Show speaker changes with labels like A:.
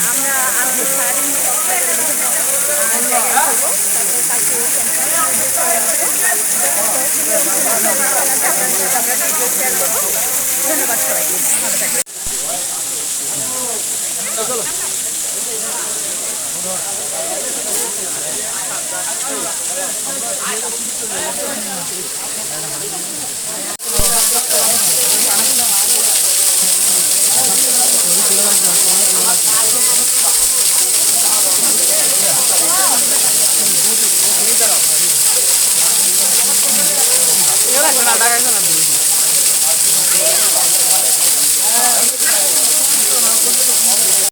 A: আমরা আজকে সারাদিন আর আপনার ধন্যবাদ সবাইকে। ভালো 看出大概
B: 是么。